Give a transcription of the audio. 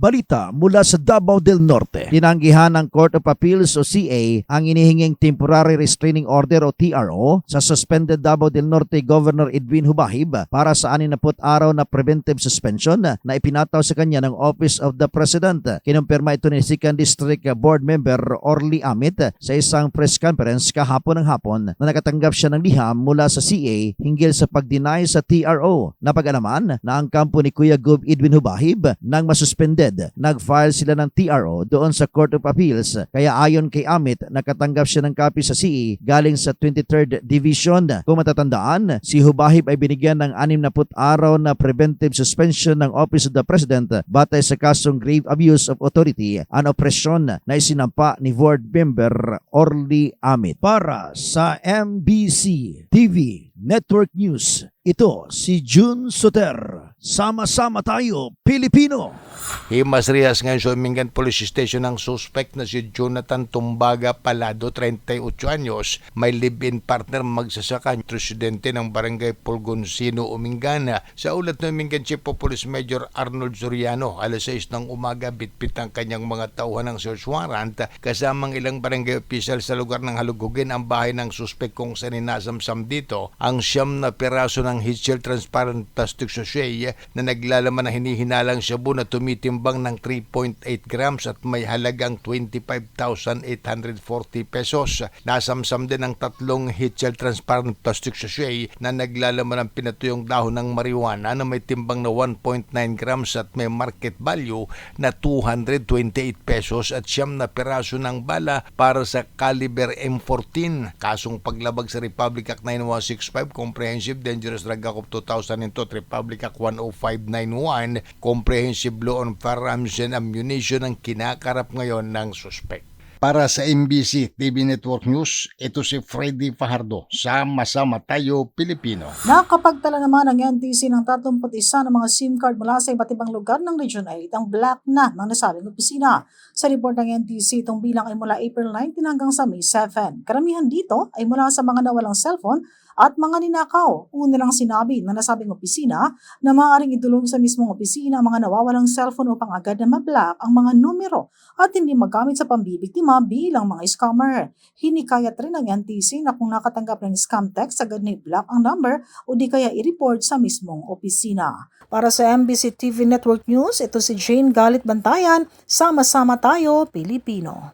Balita mula sa Davao del Norte. Tinanggihan ng Court of Appeals o CA ang inihinging Temporary Restraining Order o TRO sa suspended Davao del Norte Governor Edwin Hubahib para sa 60 araw na preventive suspension na ipinataw sa kanya ng Office of the President. Kinumpirma ito ni 2nd District Board Member Orly Amit sa isang press conference kahapon ng hapon na nakatanggap siya ng liham mula sa CA hinggil sa pag-deny sa TRO. Napag-alaman na ang kampo ni Kuya Gub Edwin Hubahib nang masuspended, nag-file sila ng TRO doon sa Court of Appeals. Kaya ayon kay Amit, nakatanggap siya ng copy sa CA galing sa 23rd Division. Kung matatandaan, si Hubahib ay binigyan ng 60 araw na preventive suspension ng Office of the President batay sa kasong grave abuse of authority and oppression na isinampa ni Board Member Orly Amit. Para sa MBC TV Network News, ito si June Soter. Sama-sama tayo, Pilipino! Himas Rias ngayon sa Mingan Police Station ang suspect na si Jonathan Tumbaga Palado, 38 anyos, may live-in partner magsasaka, presidente ng Barangay Pulgoncino, Umingana. Sa ulat ng Mingan Chief of Police Major Arnold Soriano, alas 6 ng umaga, bitbit ang kanyang mga tauhan ng search warrant, kasamang ilang barangay official sa lugar ng Halugugin ang bahay ng suspect kung saan inasamsam dito ang siyam na piraso ng Hitchell Transparent Plastic Sachet na naglalaman na hinihinalang shabu na tumitimbang ng 3.8 grams at may halagang 25,840 pesos. Nasamsam din ang tatlong Hitchell Transparent Plastic Sachet na naglalaman ng pinatuyong dahon ng marijuana na may timbang na 1.9 grams at may market value na 228 pesos at siyam na piraso ng bala para sa caliber M14. Kasong paglabag sa Republic Act 9165 Comprehensive Dangerous Drug Act of 2002 at Republic Act 10591 Comprehensive Law on Firearms and Ammunition ang kinakarap ngayon ng suspect. Para sa MBC TV Network News, ito si Freddy Fajardo. Sama-sama tayo, Pilipino. Nakapagtala naman ang NTC ng 31 ng mga SIM card mula sa iba't ibang lugar ng Region 8 ang black na ng nasabing opisina. Sa report ng NTC, itong bilang ay mula April 19 hanggang sa May 7. Karamihan dito ay mula sa mga nawalang cellphone at mga ninakaw. Una lang sinabi ng nasabing opisina na maaaring idulog sa mismong opisina ang mga nawawalang cellphone upang agad na mablock ang mga numero at hindi magamit sa pambibiktima bilang mga scammer. Hinikayat rin ng NTC na kung nakatanggap ng scam text, agad na i-block ang number o di kaya i-report sa mismong opisina. Para sa MBC TV Network News, ito si Jane Galit Bantayan. Sama-sama tayo, Pilipino.